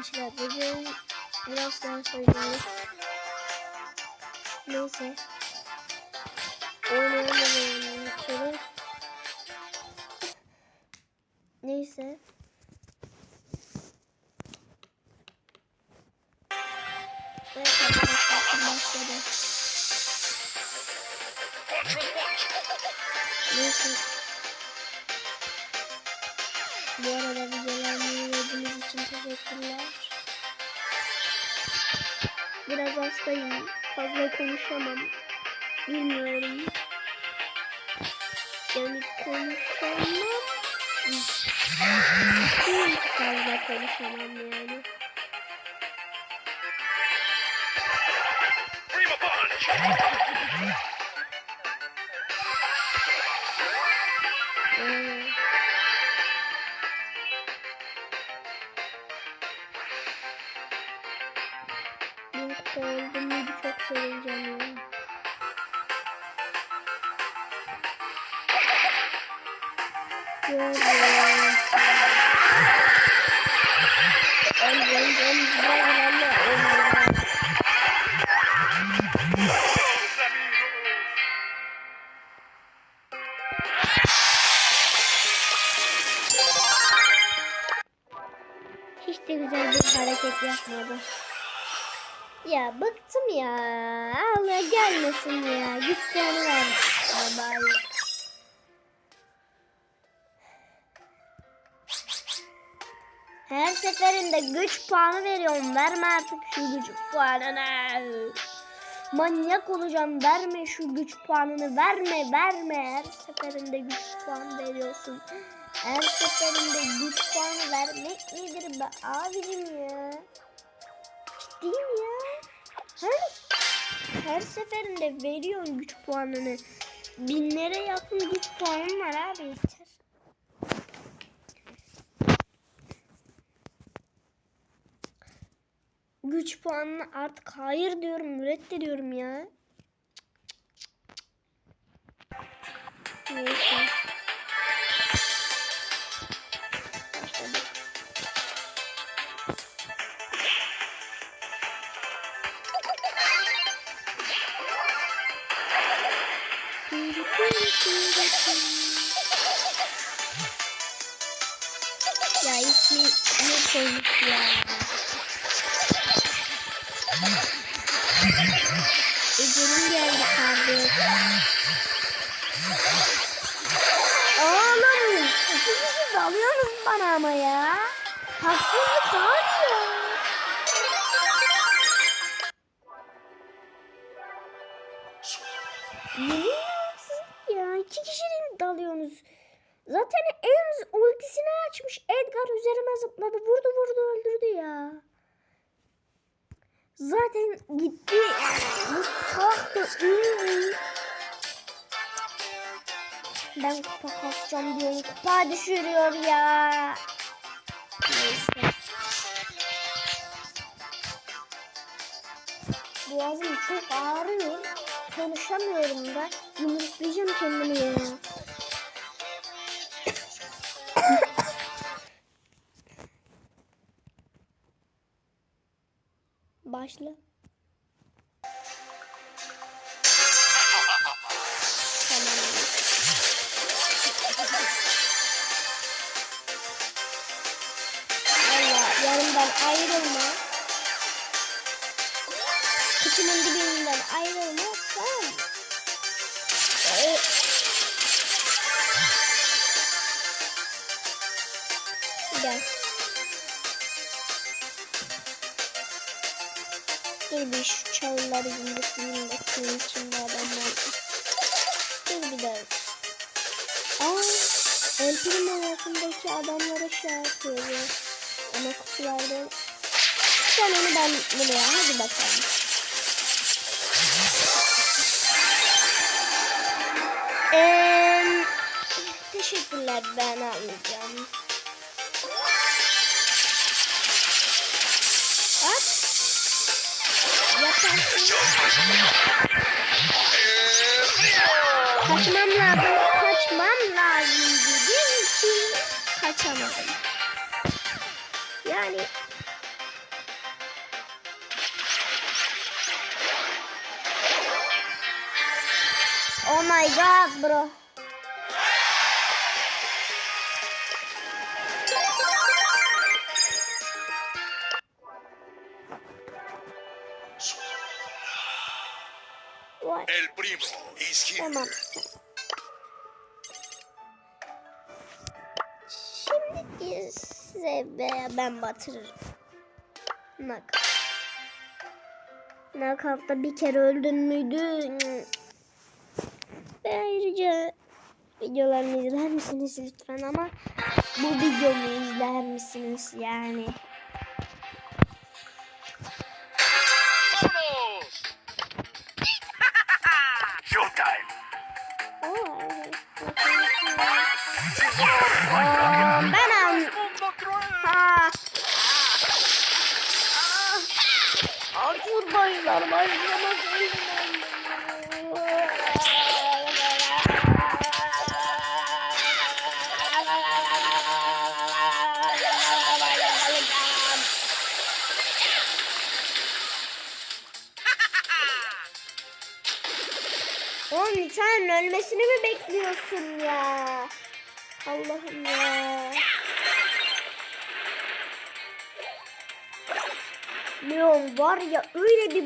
arkadaşlar. Bugün biraz daha söyleyeyim. Neyse. Oynayalım. Şöyle. Neyse. Hastayım. Fazla konuşamam. Bilmiyorum. Yani konuşamam. Hiç fazla konuşamam yani. Oldum muydu çok sevineceğim yani. Gördüm. Öl, öl, öl, güzel, güzel, öl. Los amigos! Hiç de güzel bir hareket yapmadı. Ya bıktım ya. Allah gelmesin ya. Git puanı ver. Baba. Her seferinde güç puanı veriyorum. Verme artık şu güç puanını. Manyak olacağım. Verme şu güç puanını. Verme, verme. Her seferinde güç puanı veriyorsun. Her seferinde güç puanı vermek nedir be abicim ya? Ciddiyim ya. Her, her seferinde veriyorsun güç puanını. Binlere yakın güç puanın var abi yeter. Güç puanına artık hayır diyorum, reddediyorum ya. Neyse. Bana ama ya. Haksızlık abi ya. Yeminle haksızlık ya. İki kişi de dalıyorsunuz. Zaten Ems ultisini açmış. Edgar üzerime zıpladı. Vurdu vurdu öldürdü ya. Zaten gitti. Bu da iyi. Ben kupa kasacağım diyorum. Kupa düşürüyor ya. Neyse. Boğazım çok ağrıyor. Konuşamıyorum da. Yumruklayacağım kendimi ya. Başla. Yanımdan ayrılma. Kıçımın dibinden ayrılma. Tamam mı? Ee, Gel. Dur bir şu çalıları yumruklayayım suyun içinde adamlar. Dur bir daha. Aa, El Primo yakındaki adamlara şey yapıyor. Ama kutularda... Sen onu ben buraya hadi bakalım. Eee, teşekkürler ben almayacağım. At. Yaparsın. Kaçmam lazım. Kaçmam lazım dediğim için kaçamadım. Oh my god bro. What? El primo is here. Is size veya ben batırırım. Nak. Knockout'ta bir kere öldün müydü? Ve ayrıca videolarımı izler misiniz lütfen ama bu videomu izler misiniz yani? Sen ölmesini mi bekliyorsun ya? Allah'ım ya. Leon var ya öyle bir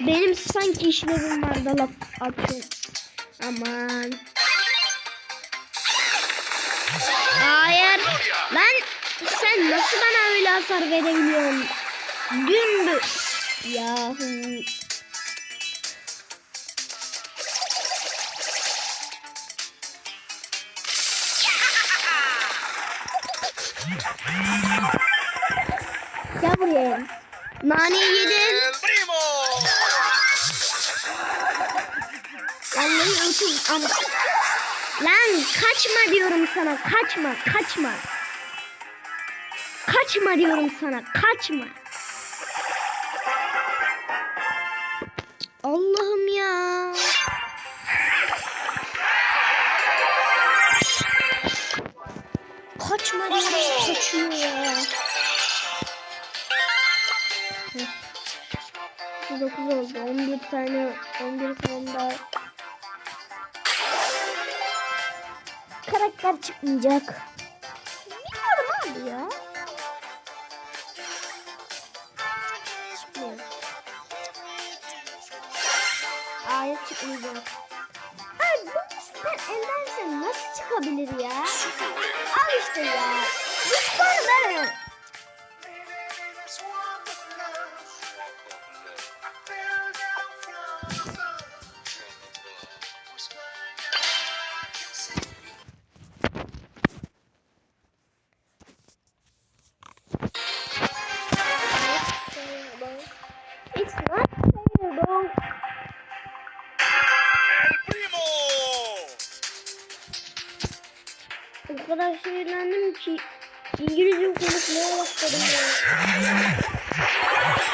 Benim sanki işlevim var da laf atıyorum. Aman. Hayır. Ben sen nasıl bana öyle hasar verebiliyorsun? Dün Yahu. Gel buraya. El primo. Vallahi ötüm. Lan kaçma diyorum sana. Kaçma, kaçma. Kaçma diyorum sana. Kaçma. Allah'ım ya. Kaçma diyorum. Kaçıyor ya. Heh. 9 oldu. 11 tane 11 tane daha karakter çıkmayacak. Bilmiyorum abi ya. Çıkmayacak. Abi bu listten eldense nasıl çıkabilir ya? Al işte ya. Hiç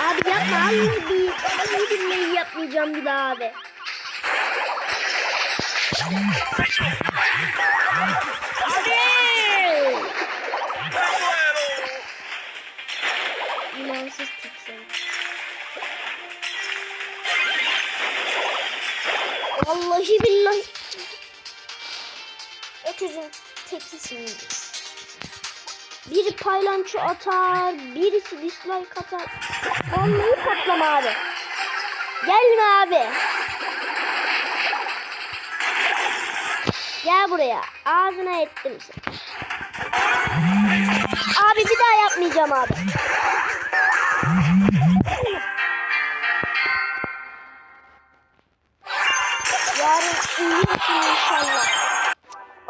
Abi yapma abi iyi bilmeyi yapmayacağım bir daha abi. Abi! İmansız tiksin. Vallahi billahi. Öküzün tekisin. Biri paylanço atar, birisi dislike atar. Vallahi patlama abi. Gelme abi. Gel buraya. Ağzına ettim seni. Abi bir daha yapmayacağım abi. Yarın uyuyorsun inşallah.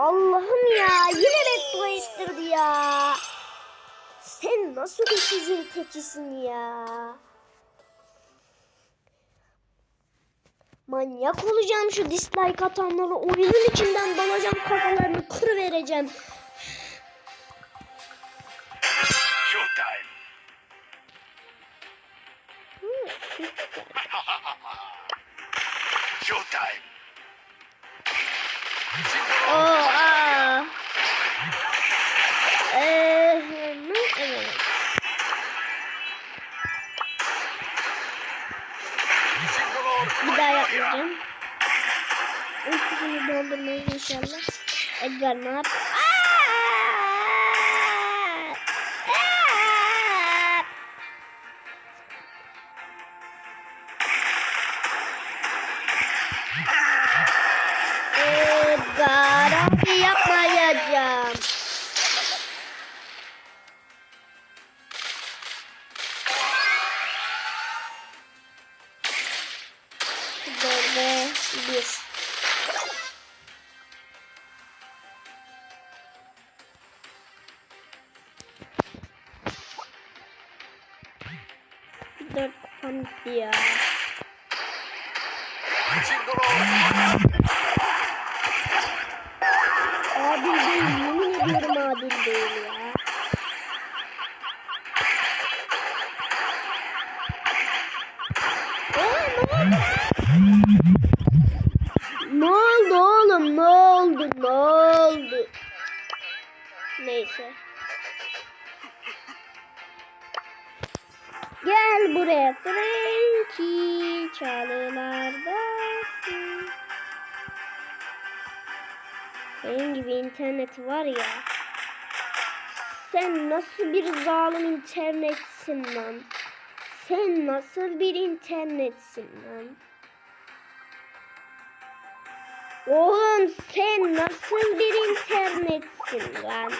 Allah'ım ya yine beddua ettirdi ya. Sen nasıl öküzün tekisin ya. Manyak olacağım şu dislike atanları oyunun içinden dalacağım kafalarını kırıvereceğim. Showtime. Showtime. Oo, Edgar ne? Adil değil ya. Ne oldu? Oğlum? Ne oldu? Ne oldu? Neyse. Gel buraya Frankie çalılardasın. Benim gibi interneti var ya. Sen nasıl bir zalim internetsin lan? Sen nasıl bir internetsin lan? Oğlum sen nasıl bir internetsin lan?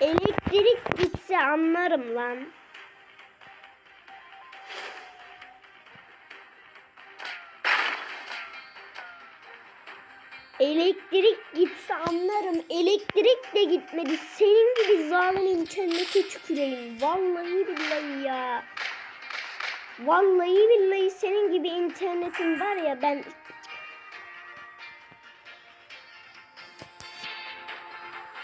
Elektrik gitse anlarım lan. Elektrik gitse anlarım. Elektrik de gitmedi. Senin gibi zalim internete tüküreyim. Vallahi billahi ya. Vallahi billahi senin gibi internetin var ya ben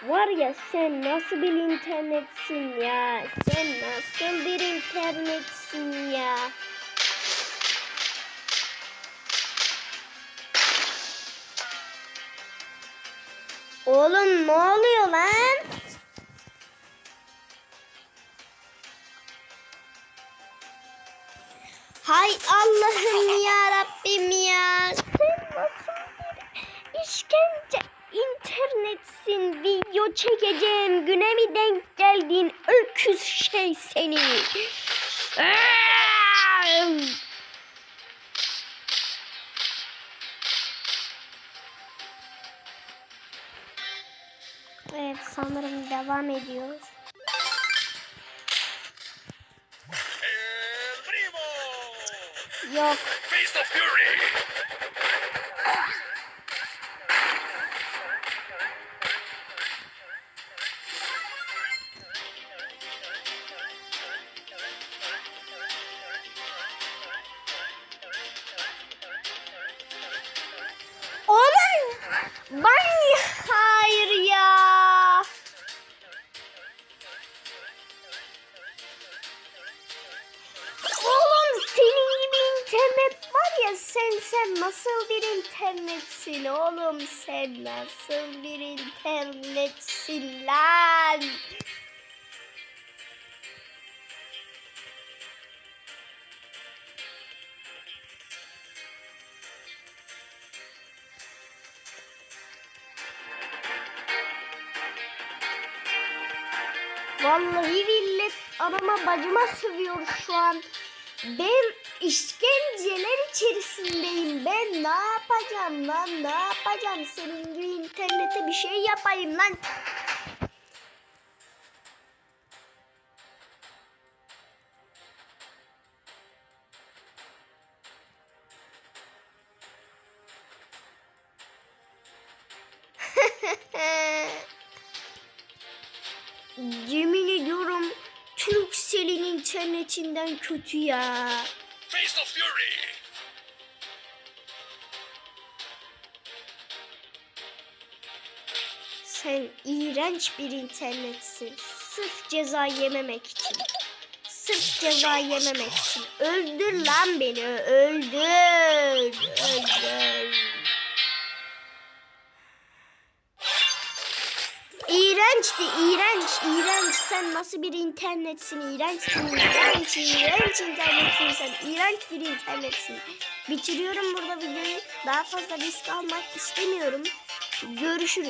Var ya sen nasıl bir internetsin ya? Sen nasıl bir internetsin ya? Oğlum ne oluyor lan? Hay Allah'ım ya Rabbim ya. Sen nasıl bir işkence internetsin video çekeceğim güne mi denk geldin öküz şey seni. Sanırım devam ediyor. Yok Vallahi millet anama bacıma sövüyor şu an. Ben işkenceler içerisindeyim. Ben ne yapacağım lan? Ne yapacağım? Senin gibi internete bir şey yapayım lan. İnternetinden kötü ya. Face the Fury! Sen iğrenç bir internetsin. Sırf ceza yememek için. Sırf ceza yememek için. Öldür lan beni. Öldür. Öldür. İğrençti, iğrenç, iğrenç. Sen nasıl bir internetsin? İğrençsin, iğrenç, iğrenç internetsin sen. İğrenç bir internetsin. Bitiriyorum burada videoyu. Daha fazla risk almak istemiyorum. Görüşürüz.